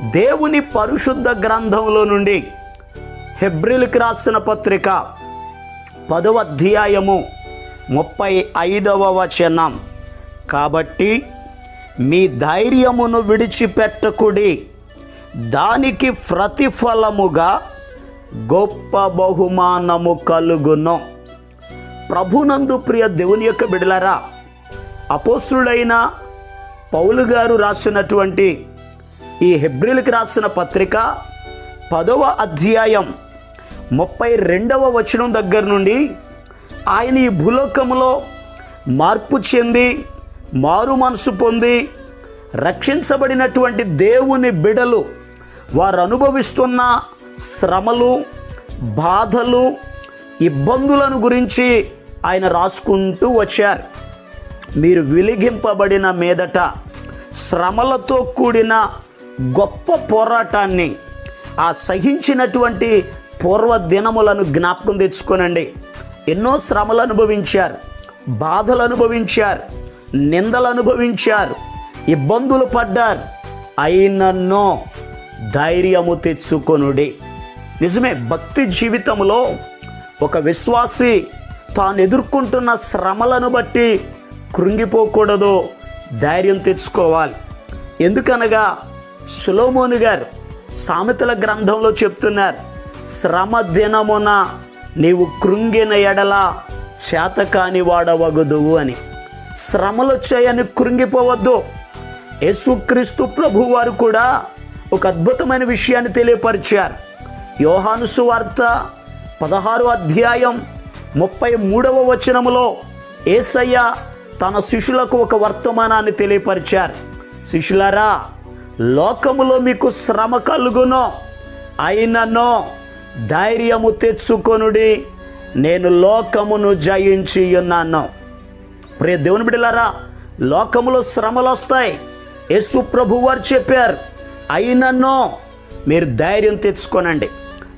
దేవుని పరిశుద్ధ గ్రంథంలో నుండి హెబ్రిల్కి రాసిన పత్రిక పదవ అధ్యాయము ముప్పై ఐదవ వచనం. కాబట్టి మీ ధైర్యమును విడిచిపెట్టకుడి దానికి ప్రతిఫలముగా గొప్ప బహుమానము కలుగును. ప్రభునందు ప్రియ దేవుని యొక్క బిడలరా అపోస్తుడైన పౌలు గారు రాసినటువంటి ఈ హెబ్రిల్కి రాసిన పత్రిక పదవ అధ్యాయం ముప్పై రెండవ వచనం దగ్గర నుండి ఆయన ఈ భూలోకములో మార్పు చెంది మారు మనసు పొంది రక్షించబడినటువంటి దేవుని బిడలు వారు అనుభవిస్తున్న శ్రమలు బాధలు ఇబ్బందులను గురించి ఆయన రాసుకుంటూ వచ్చారు. మీరు వెలిగింపబడిన మీదట శ్రమలతో కూడిన గొప్ప పోరాటాన్ని ఆ సహించినటువంటి పూర్వ దినములను జ్ఞాపకం తెచ్చుకోనండి. ఎన్నో శ్రమలు అనుభవించారు బాధలు అనుభవించారు నిందలు అనుభవించారు ఇబ్బందులు పడ్డారు. అయినన్నో ధైర్యము తెచ్చుకొనుడి. నిజమే భక్తి జీవితంలో ఒక విశ్వాసి తాను ఎదుర్కొంటున్న శ్రమలను బట్టి కృంగిపోకూడదు ధైర్యం తెచ్చుకోవాలి. ఎందుకనగా సులోమోను గారు సామెతల గ్రంథంలో చెప్తున్నారు శ్రమ దినమున నీవు కృంగిన ఎడల చేతకాని వాడవగదువు అని. శ్రమలు వచ్చాయని కృంగిపోవద్దు. యేసుక్రీస్తు ప్రభు వారు కూడా ఒక అద్భుతమైన విషయాన్ని తెలియపరిచారు. యోహాను సువార్త పదహారు అధ్యాయం ముప్పై మూడవ వచనములో ఏసయ్య తన శిష్యులకు ఒక వర్తమానాన్ని తెలియపరిచారు. శిష్యులారా లోకములో మీకు శ్రమ కలుగును. అయినను ధైర్యము తెచ్చుకొనుడి. నేను లోకమును జయించి ఉన్నాను. ప్రియ దేవుని బిడ్డలారా లోకములో శ్రమలు వస్తాయి. యేసు ప్రభు వారు చెప్పారు అయినను మీరు ధైర్యం తెచ్చుకోనండి.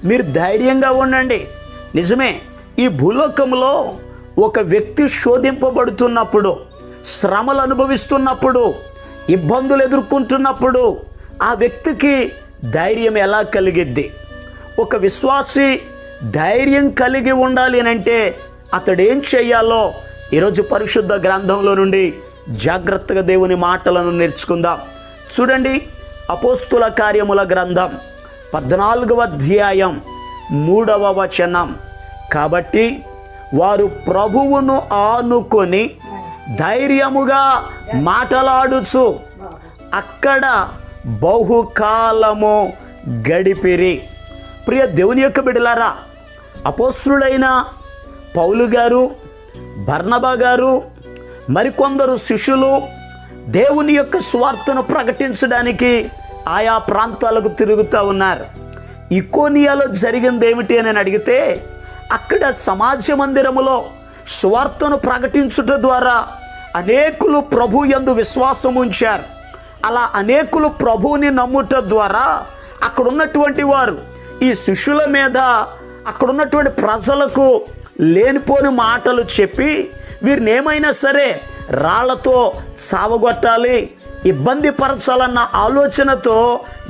మీరు ధైర్యంగా ఉండండి. నిజమే ఈ భూలోకంలో ఒక వ్యక్తి శోధింపబడుతున్నప్పుడు శ్రమలు అనుభవిస్తున్నప్పుడు ఇబ్బందులు ఎదుర్కొంటున్నప్పుడు ఆ వ్యక్తికి ధైర్యం ఎలా కలిగిద్ది? ఒక విశ్వాసి ధైర్యం కలిగి ఉండాలి అని అంటే అతడు ఏం చేయాలో ఈరోజు పరిశుద్ధ గ్రంథంలో నుండి జాగ్రత్తగా దేవుని మాటలను నేర్చుకుందాం. చూడండి అపోస్తుల కార్యముల గ్రంథం పద్నాలుగవ అధ్యాయం మూడవ వచనం. కాబట్టి వారు ప్రభువును ఆనుకొని ధైర్యముగా మాటలాడుచు. అక్కడ బహుకాలము గడిపిరి. ప్రియ దేవుని యొక్క బిడలారా అపోస్తుడైన పౌలు గారు బర్నబా గారు మరికొందరు శిష్యులు దేవుని యొక్క స్వార్థను ప్రకటించడానికి ఆయా ప్రాంతాలకు తిరుగుతూ ఉన్నారు. ఇకోనియాలో జరిగింది ఏమిటి అని అడిగితే అక్కడ సమాజ మందిరములో స్వార్థను ప్రకటించుట ద్వారా అనేకులు ప్రభు ఎందు విశ్వాసం ఉంచారు. అలా అనేకులు ప్రభువుని నమ్ముట ద్వారా అక్కడ ఉన్నటువంటి వారు ఈ శిష్యుల మీద అక్కడ ఉన్నటువంటి ప్రజలకు లేనిపోని మాటలు చెప్పి వీరిని ఏమైనా సరే రాళ్ళతో సావగొట్టాలి ఇబ్బంది పరచాలన్న ఆలోచనతో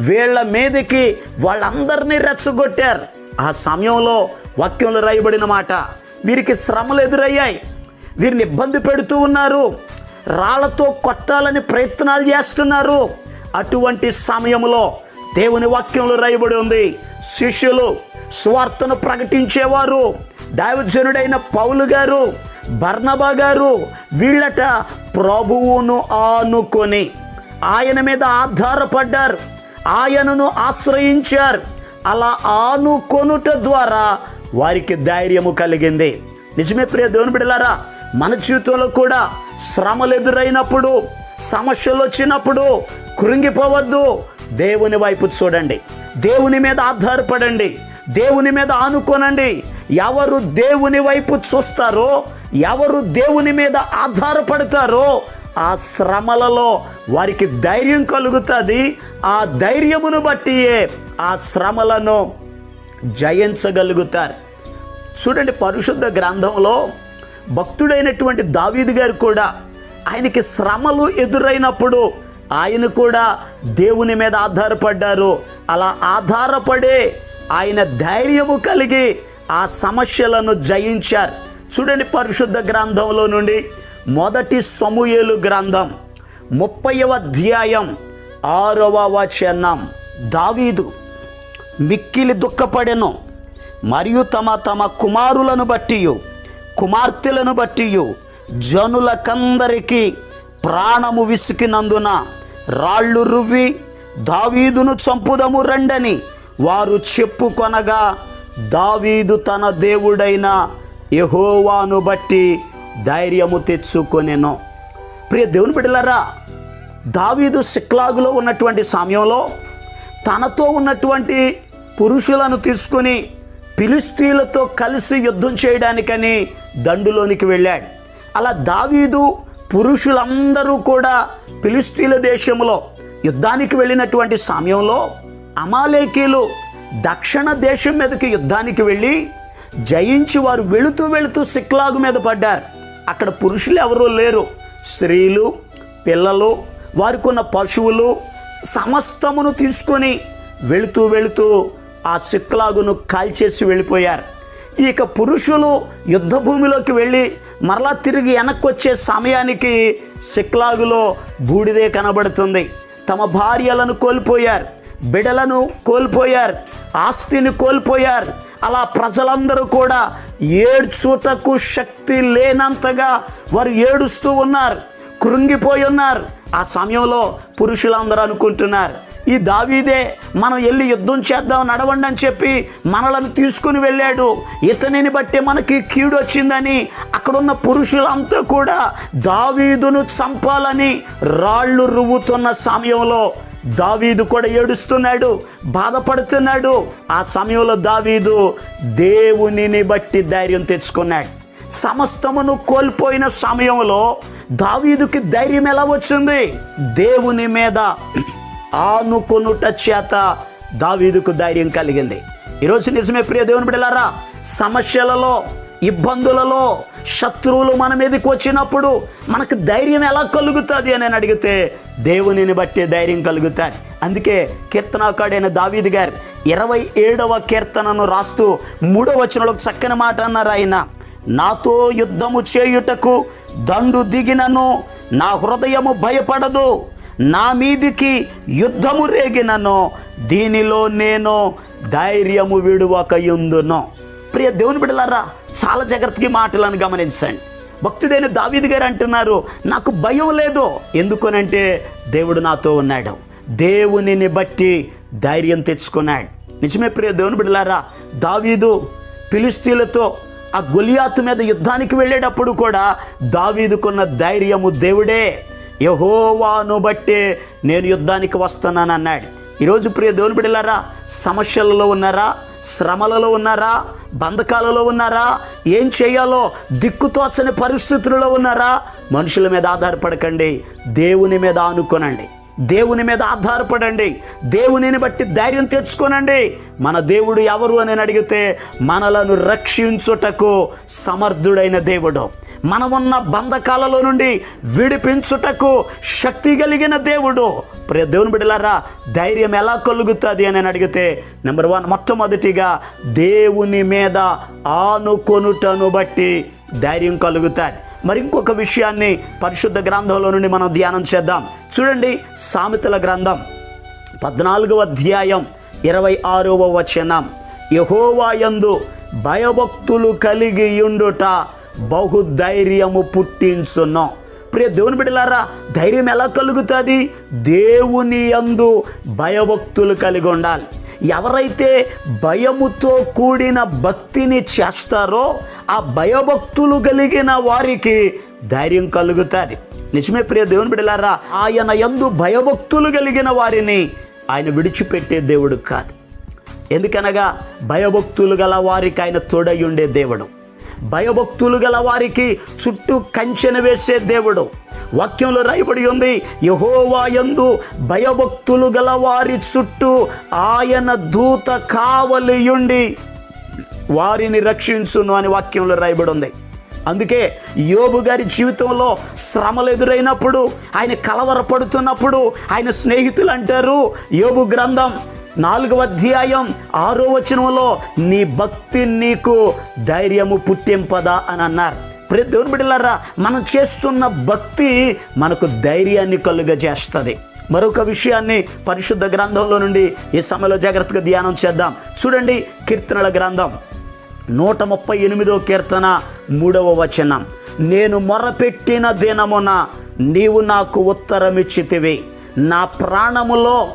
వీళ్ళ మీదకి వాళ్ళందరినీ రెచ్చగొట్టారు. ఆ సమయంలో వాక్యంలో రాయబడిన మాట వీరికి శ్రమలు ఎదురయ్యాయి. వీరిని ఇబ్బంది పెడుతూ ఉన్నారు. రాళ్ళతో కొట్టాలని ప్రయత్నాలు చేస్తున్నారు. అటువంటి సమయంలో దేవుని వాక్యంలో రాయబడి ఉంది. శిష్యులు స్వార్థను ప్రకటించేవారు. దైవజనుడైన పౌలు గారు బర్ణబా గారు వీళ్ళట ప్రభువును ఆనుకొని ఆయన మీద ఆధారపడ్డారు. ఆయనను ఆశ్రయించారు. అలా ఆనుకొనుట ద్వారా వారికి ధైర్యము కలిగింది. నిజమే ప్రియ దేవుని బిడలారా మన జీవితంలో కూడా శ్రమలు ఎదురైనప్పుడు సమస్యలు వచ్చినప్పుడు కృంగిపోవద్దు. దేవుని వైపు చూడండి. దేవుని మీద ఆధారపడండి. దేవుని మీద ఆనుకోనండి. ఎవరు దేవుని వైపు చూస్తారో ఎవరు దేవుని మీద ఆధారపడతారో ఆ శ్రమలలో వారికి ధైర్యం కలుగుతుంది. ఆ ధైర్యమును బట్టియే ఆ శ్రమలను జయించగలుగుతారు. చూడండి పరిశుద్ధ గ్రంథంలో భక్తుడైనటువంటి దావీదు గారు కూడా ఆయనకి శ్రమలు ఎదురైనప్పుడు ఆయన కూడా దేవుని మీద ఆధారపడ్డారు. అలా ఆధారపడే ఆయన ధైర్యము కలిగి ఆ సమస్యలను జయించారు. చూడండి పరిశుద్ధ గ్రంథంలో నుండి మొదటి సమూయేలు గ్రంథం ముప్పైవ అధ్యాయం ఆరవ వచనం. దావీదు మిక్కిలి దుఃఖపడెను మరియు తమ తమ కుమారులను బట్టి కుమార్తెలను బట్టి జనులకందరికీ ప్రాణము విసుకినందున రాళ్ళు రువ్వి దావీదును చంపుదము రండని వారు చెప్పుకొనగా దావీదు తన దేవుడైన యహోవాను బట్టి ధైర్యము తెచ్చుకొనెను. ప్రియ దేవుని బిడ్డలారా దావీదు సిక్లాగులో ఉన్నటువంటి సమయంలో తనతో ఉన్నటువంటి పురుషులను తీసుకొని పిలిస్తీలతో కలిసి యుద్ధం చేయడానికని దండులోనికి వెళ్ళాడు. అలా దావీదు పురుషులందరూ కూడా పిలిస్తీల దేశంలో యుద్ధానికి వెళ్ళినటువంటి సమయంలో అమాలేకీలు దక్షిణ దేశం మీదకి యుద్ధానికి వెళ్ళి జయించి వారు వెళుతూ వెళుతూ సిక్లాగు మీద పడ్డారు. అక్కడ పురుషులు ఎవరూ లేరు. స్త్రీలు పిల్లలు వారికి ఉన్న పశువులు సమస్తమును తీసుకొని వెళుతూ వెళుతూ ఆ సిక్లాగును కాల్చేసి వెళ్ళిపోయారు. ఇక పురుషులు యుద్ధ భూమిలోకి వెళ్ళి మరలా తిరిగి వెనక్కి వచ్చే సమయానికి సిక్లాగులో బూడిదే కనబడుతుంది. తమ భార్యలను కోల్పోయారు బిడలను కోల్పోయారు ఆస్తిని కోల్పోయారు. అలా ప్రజలందరూ కూడా ఏడ్చుటకు శక్తి లేనంతగా వారు ఏడుస్తూ ఉన్నారు కృంగిపోయి ఉన్నారు. ఆ సమయంలో పురుషులందరూ అనుకుంటున్నారు ఈ దావీదే మనం వెళ్ళి యుద్ధం చేద్దాం నడవండి అని చెప్పి మనలను తీసుకుని వెళ్ళాడు. ఇతనిని బట్టి మనకి కీడు వచ్చిందని అక్కడున్న పురుషులంతా కూడా దావీదును చంపాలని రాళ్ళు రువ్వుతున్న సమయంలో దావీదు కూడా ఏడుస్తున్నాడు బాధపడుతున్నాడు. ఆ సమయంలో దావీదు దేవునిని బట్టి ధైర్యం తెచ్చుకున్నాడు. సమస్తమును కోల్పోయిన సమయంలో దావీదుకి ధైర్యం ఎలా వచ్చింది? దేవుని మీద ఆనుకొనుట చేత దావీదుకు ధైర్యం కలిగింది. ఈరోజు నిజమే ప్రియ దేవుని బిడలారా సమస్యలలో ఇబ్బందులలో శత్రువులు మన మీదకి వచ్చినప్పుడు మనకు ధైర్యం ఎలా కలుగుతుంది అని అడిగితే దేవునిని బట్టి ధైర్యం కలుగుతారు అందుకే కీర్తనాకాడైన దావీది గారు ఇరవై ఏడవ కీర్తనను రాస్తూ మూడవ వచనంలో చక్కని మాట అన్నారు ఆయన. నాతో యుద్ధము చేయుటకు దండు దిగినను నా హృదయము భయపడదు. నా మీదికి యుద్ధము రేగినను దీనిలో నేను ధైర్యము విడువక ఎందునో ప్రియ దేవుని బిడలారా చాలా జాగ్రత్తగా మాటలను గమనించండి. భక్తుడైన దావీది గారు అంటున్నారు నాకు భయం లేదు. ఎందుకనంటే దేవుడు నాతో ఉన్నాడు. దేవునిని బట్టి ధైర్యం తెచ్చుకున్నాడు. నిజమే ప్రియ దేవుని బిడ్డలారా దావీదు పిలిస్తీలతో ఆ గొలియాతు మీద యుద్ధానికి వెళ్ళేటప్పుడు కూడా దావీదుకున్న ధైర్యము దేవుడే. యహోవాను బట్టే నేను యుద్ధానికి వస్తున్నాను అన్నాడు. ఈరోజు ప్రియ దేవుని బిడ్డలారా సమస్యలలో ఉన్నారా శ్రమలలో ఉన్నారా బంధకాలలో ఉన్నారా ఏం చేయాలో దిక్కుతోచని పరిస్థితులలో ఉన్నారా మనుషుల మీద ఆధారపడకండి దేవుని మీద ఆనుకోనండి. దేవుని మీద ఆధారపడండి దేవునిని బట్టి ధైర్యం తెచ్చుకోనండి. మన దేవుడు ఎవరు అని అడిగితే మనలను రక్షించుటకు సమర్థుడైన దేవుడు. మనమున్న బంధకాలలో నుండి విడిపించుటకు శక్తి కలిగిన దేవుడు. ప్రియ దేవుని బిడ్డలారా ధైర్యం ఎలా కలుగుతుంది అని అడిగితే నెంబర్ వన్ మొట్టమొదటిగా దేవుని మీద ఆనుకొనుటను బట్టి ధైర్యం కలుగుతాయి. మరి ఇంకొక విషయాన్ని పరిశుద్ధ గ్రంథంలో నుండి మనం ధ్యానం చేద్దాం. చూడండి సామెతల గ్రంథం పద్నాలుగవ అధ్యాయం ఇరవై ఆరవ వచనం. యహోవాయందు భయభక్తులు కలిగి ఉండుట బహుధైర్యము పుట్టించును. ప్రియ దేవుని బిడ్డలారా ధైర్యం ఎలా కలుగుతుంది? దేవుని యందు భయభక్తులు కలిగి ఉండాలి. ఎవరైతే భయముతో కూడిన భక్తిని చేస్తారో ఆ భయభక్తులు కలిగిన వారికి ధైర్యం కలుగుతుంది. నిజమే ప్రియ దేవుని బిడ్డలారా ఆయన ఎందు భయభక్తులు కలిగిన వారిని ఆయన విడిచిపెట్టే దేవుడు కాదు. ఎందుకనగా భయభక్తులు గల వారికి ఆయన తోడై ఉండే దేవుడు. భయభక్తులు గల వారికి చుట్టూ కంచెను వేసే దేవుడు. వాక్యంలో రాయబడి ఉంది యహోవా యందు భయభక్తులు గల వారి చుట్టూ ఆయన దూత కావలియుండి వారిని రక్షించును అని వాక్యంలో రాయబడి ఉంది. అందుకే యోబు గారి జీవితంలో శ్రమలు ఎదురైనప్పుడు ఆయన కలవరపడుతున్నప్పుడు ఆయన స్నేహితులు అంటారు యోబు గ్రంథం నాలుగవ అధ్యాయం ఆరో వచనంలో నీ భక్తి నీకు ధైర్యము పుట్టింపదా అని అన్నారు. ప్రతి దేవుని బిడ్డలారా మనం చేస్తున్న భక్తి మనకు ధైర్యాన్ని కలుగజేస్తుంది. మరొక విషయాన్ని పరిశుద్ధ గ్రంథంలో నుండి ఈ సమయంలో జాగ్రత్తగా ధ్యానం చేద్దాం. చూడండి కీర్తనల గ్రంథం. నూట ముప్పై ఎనిమిదో కీర్తన మూడవ వచనం. నేను మొరపెట్టిన దినమున నీవు నాకు ఉత్తరమిచ్చితివి. నా ప్రాణములో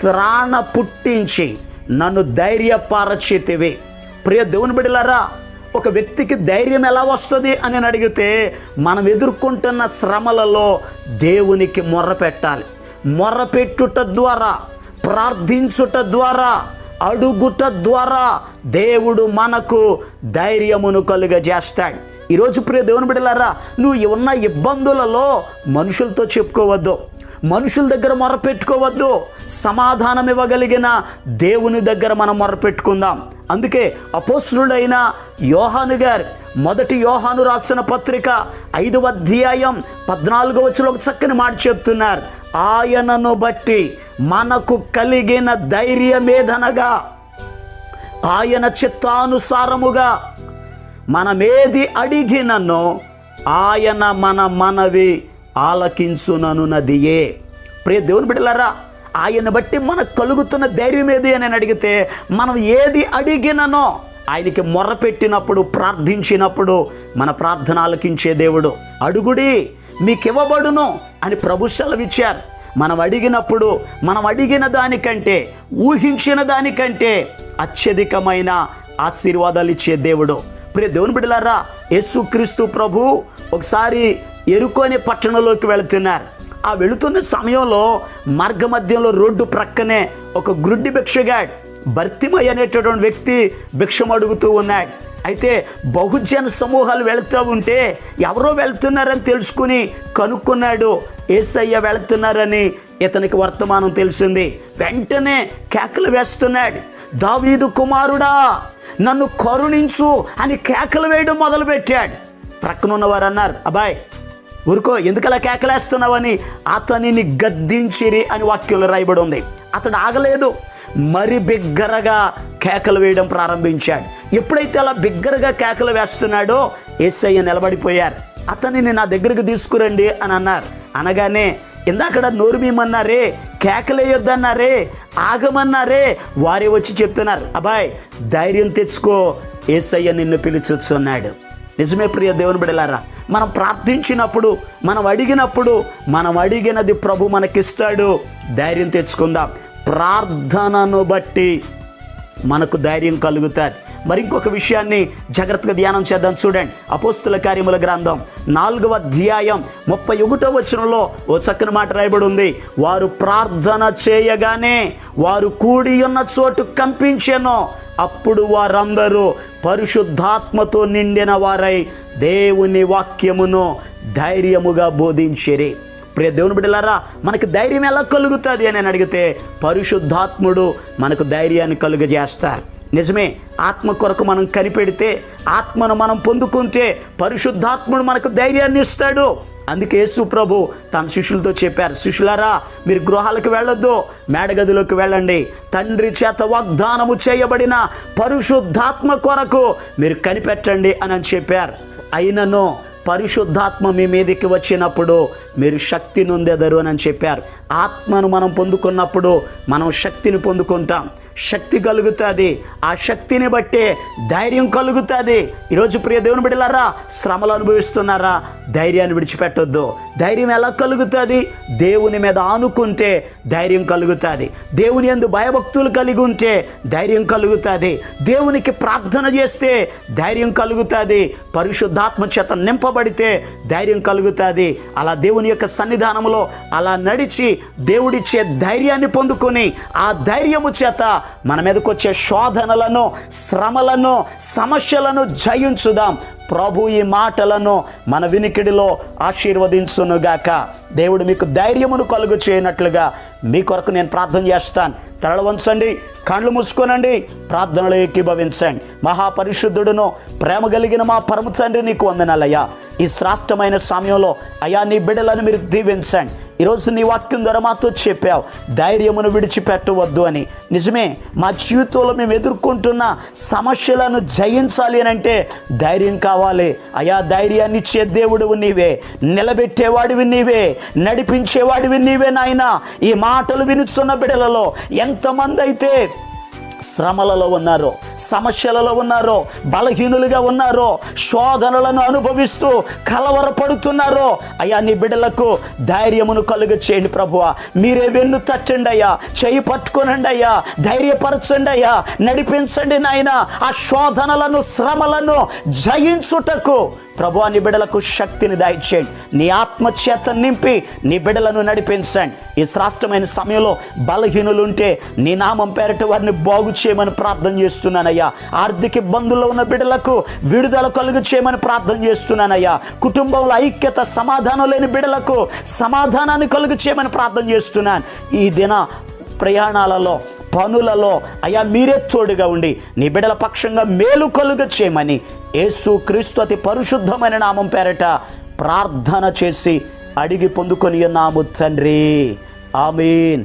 త్రాణ పుట్టించి నన్ను ధైర్యపరచితివి ప్రియ దేవుని బిడలారా ఒక వ్యక్తికి ధైర్యం ఎలా వస్తుంది అని అడిగితే మనం ఎదుర్కొంటున్న శ్రమలలో దేవునికి మొర్ర పెట్టాలి. మొర్ర పెట్టుట ద్వారా ప్రార్థించుట ద్వారా అడుగుట ద్వారా దేవుడు మనకు ధైర్యమును కలుగజేస్తాడు. ఈరోజు ప్రియ దేవుని బిడ్డలారా నువ్వు ఉన్న ఇబ్బందులలో మనుషులతో చెప్పుకోవద్దు. మనుషుల దగ్గర మొరపెట్టుకోవద్దు. సమాధానం ఇవ్వగలిగిన దేవుని దగ్గర మనం మొరపెట్టుకుందాం. అందుకే అపోసురుడైన యోహాను గారు మొదటి యోహాను రాసిన పత్రిక ఐదవ అధ్యాయం పద్నాలుగో వచ్చిన ఒక చక్కని మాట చెప్తున్నారు. ఆయనను బట్టి మనకు కలిగిన ధైర్యమేదనగా? ఆయన చిత్తానుసారముగా మనమేది అడిగినను ఆయన మన మనవి. ఆలకించుననున్నదియే. ప్రియ దేవుని బిడ్డలారా ఆయన బట్టి మనకు కలుగుతున్న ధైర్యం ఏది అని అడిగితే మనం ఏది అడిగిననో ఆయనకి మొర్రపెట్టినప్పుడు ప్రార్థించినప్పుడు మన ప్రార్థన ఆలకించే దేవుడు. అడుగుడి మీకు ఇవ్వబడును అని ప్రభు సెలవిచ్చారు. మనం అడిగినప్పుడు మనం అడిగిన దానికంటే ఊహించిన దానికంటే అత్యధికమైన ఆశీర్వాదాలు ఇచ్చే దేవుడు. ప్రియ దేవుని బిడ్డలారా యేసుక్రీస్తు ప్రభు ఒకసారి ఎరుకోని పట్టణంలోకి వెళుతున్నారు. ఆ వెళుతున్న సమయంలో మార్గ మధ్యంలో రోడ్డు ప్రక్కనే ఒక గ్రుడ్డి భిక్షగాడ్ భర్తిమయ్య అనేటటువంటి వ్యక్తి భిక్షం అడుగుతూ ఉన్నాడు. అయితే బహుజన సమూహాలు వెళుతూ ఉంటే ఎవరో వెళ్తున్నారని తెలుసుకుని కనుక్కున్నాడు ఏసయ్య వెళుతున్నారని ఇతనికి వర్తమానం తెలిసింది. వెంటనే కేకలు వేస్తున్నాడు దావీదు కుమారుడా నన్ను కరుణించు అని కేకలు వేయడం మొదలుపెట్టాడు. ప్రక్కనున్న వారు అన్నారు అబ్బాయ్ ఊరుకో ఎందుకలా కేకలేస్తున్నావని? అతనిని గద్దించిరి అని వాక్యంలో రాయబడి ఉంది అతడు ఆగలేదు. మరి బిగ్గరగా కేకలు వేయడం ప్రారంభించాడు. ఎప్పుడైతే అలా బిగ్గరగా కేకలు వేస్తున్నాడో ఏసయ్య నిలబడిపోయారు. అతనిని నా దగ్గరికి తీసుకురండి అని అన్నారు. అనగానే ఇందాకడ నోరు మీమన్నారే కేకలేయొద్దన్నారే ఆగమన్నారే వారే వచ్చి చెప్తున్నారు. అబ్బాయ్ ధైర్యం తెచ్చుకో ఏసయ్య నిన్ను పిలుచున్నాడు నిజమే ప్రియ దేవుని బిడలారా మనం ప్రార్థించినప్పుడు మనం అడిగినప్పుడు మనం అడిగినది ప్రభు మనకిస్తాడు. ధైర్యం తెచ్చుకుందాం. ప్రార్థనను బట్టి మనకు ధైర్యం కలుగుతుంది మరి ఇంకొక విషయాన్ని జాగ్రత్తగా ధ్యానం చేద్దాం చూడండి. అపోస్తుల కార్యముల గ్రంథం నాలుగవ అధ్యాయం ముప్పై ఒకటో వచనంలో ఓ చక్కని మాట రాయబడి ఉంది. వారు ప్రార్థన చేయగానే వారు కూడి ఉన్న చోటు కంపించెను. అప్పుడు వారందరూ పరిశుద్ధాత్మతో నిండిన వారై దేవుని వాక్యమును ధైర్యముగా బోధించిరి. ప్రియ దేవుని బిడ్డలారా మనకు ధైర్యం ఎలా కలుగుతుంది అని అడిగితే పరిశుద్ధాత్ముడు మనకు ధైర్యాన్ని కలుగజేస్తారు. నిజమే ఆత్మ కొరకు మనం కనిపెడితే ఆత్మను మనం పొందుకుంటే పరిశుద్ధాత్ముడు మనకు ధైర్యాన్ని ఇస్తాడు. అందుకే సుప్రభు తన శిష్యులతో చెప్పారు శిష్యులారా మీరు గృహాలకు వెళ్ళొద్దు మేడగదిలోకి వెళ్ళండి. తండ్రి చేత వాగ్దానము చేయబడిన పరిశుద్ధాత్మ కొరకు మీరు కనిపెట్టండి అని అని చెప్పారు. అయినను పరిశుద్ధాత్మ మీ మీదకి వచ్చినప్పుడు మీరు శక్తి నొందెదరు అని చెప్పారు. ఆత్మను మనం పొందుకున్నప్పుడు మనం శక్తిని పొందుకుంటాం. శక్తి కలుగుతుంది. ఆ శక్తిని బట్టే ధైర్యం కలుగుతుంది. ఈరోజు ప్రియ దేవుని బిడ్డలారా శ్రమలు అనుభవిస్తున్నారా? ధైర్యాన్ని విడిచిపెట్టొద్దు. ధైర్యం ఎలా కలుగుతుంది? దేవుని మీద ఆనుకుంటే ధైర్యం కలుగుతుంది. దేవుని ఎందు భయభక్తులు కలిగి ఉంటే ధైర్యం కలుగుతుంది. దేవునికి ప్రార్థన చేస్తే ధైర్యం కలుగుతుంది. పరిశుద్ధాత్మ చేత నింపబడితే ధైర్యం కలుగుతుంది. అలా దేవుని యొక్క సన్నిధానంలో అలా నడిచి దేవుడిచ్చే ధైర్యాన్ని పొందుకొని ఆ ధైర్యము చేత మన మీదకి వచ్చే శోధనలను శ్రమలను సమస్యలను జయించుదాం. ప్రభు ఈ మాటలను మన వినికిడిలో ఆశీర్వదించునుగాక. దేవుడు మీకు ధైర్యమును కలుగు చేయనట్లుగా మీ కొరకు నేను ప్రార్థన చేస్తాను. తరల వంచండి కళ్ళు మూసుకోనండి ప్రార్థనలో ఏకీభవించండి. మహాపరిశుద్ధుడును ప్రేమ కలిగిన మా పరమ తండ్రి నీకు వందనాలయ్యా. ఈ శ్రాష్టమైన సమయంలో అయ్యా నీ బిడ్డలను మీరు దీవించండి. ఈరోజు నీ వాక్యం ద్వారా మాతో చెప్పావు ధైర్యమును విడిచిపెట్టవద్దు అని. నిజమే మా జీవితంలో మేము ఎదుర్కొంటున్న సమస్యలను జయించాలి అని అంటే ధైర్యం కావాలి. అయా ధైర్యాన్ని ఇచ్చే దేవుడివి నీవే నిలబెట్టేవాడివి నీవే నడిపించేవాడివి నీవే నాయన. ఈ మాటలు వినుచున్న బిడలలో ఎంతమంది అయితే శ్రమలలో ఉన్నారో సమస్యలలో ఉన్నారో బలహీనులుగా ఉన్నారో శోధనలను అనుభవిస్తూ కలవరపడుతున్నారో. అయ్యా నీ బిడ్డలకు ధైర్యమును కలుగ చేయండి ప్రభువ. మీరే వెన్ను తట్టండి అయ్యా చేయి పట్టుకునండి అయ్యా ధైర్యపరచండి అయ్యా నడిపించండి నాయన. ఆ శోధనలను శ్రమలను జయించుటకు ప్రభు నీ బిడ్డలకు శక్తిని దయచేయండి. నీ ఆత్మ చేత నింపి నీ బిడ్డలను నడిపించండి. ఈ శ్రాష్టమైన సమయంలో బలహీనులుంటే నీ నామం పేరట వారిని బాగు చేయమని ప్రార్థన చేస్తున్నానయ్యా. ఆర్థిక ఇబ్బందుల్లో ఉన్న బిడ్డలకు విడుదల కలుగు చేయమని ప్రార్థన చేస్తున్నానయ్యా. కుటుంబంలో ఐక్యత సమాధానం లేని బిడ్డలకు సమాధానాన్ని కలుగు చేయమని ప్రార్థన చేస్తున్నాను. ఈ దిన ప్రయాణాలలో పనులలో అయ్యా మీరే తోడుగా ఉండి నీ బిడ్డల పక్షంగా మేలు కలుగ చేయమని యేసు క్రీస్తు అతి పరిశుద్ధమైన నామం పేరట ప్రార్థన చేసి అడిగి పొందుకొని నాము తండ్రి. ఆమీన్.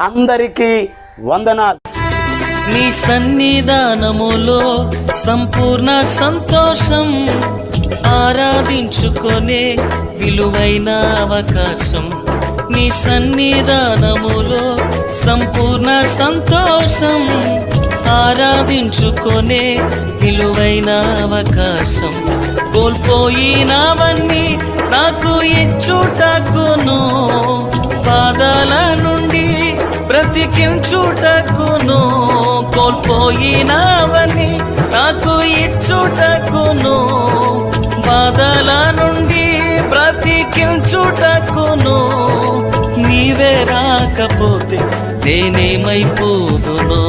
అందరికీ వందనాలు. మీ సన్నిధానములో సంపూర్ణ సంతోషం ఆరాధించుకొనే విలువైన అవకాశం. నీ సన్నిధానములో సంపూర్ణ సంతోషం ఆరాధించుకొనే విలువైన అవకాశం. కోల్పోయినవన్నీ నాకు ఇచ్చుటకును పాదాల నుండి బ్రతికించుటకును కోల్పోయినావని నాకు ఇచ్చుటకును. బాధల నుండి బ్రతికించుటకును నీవే రాకపోతే నేనేమైపోదును.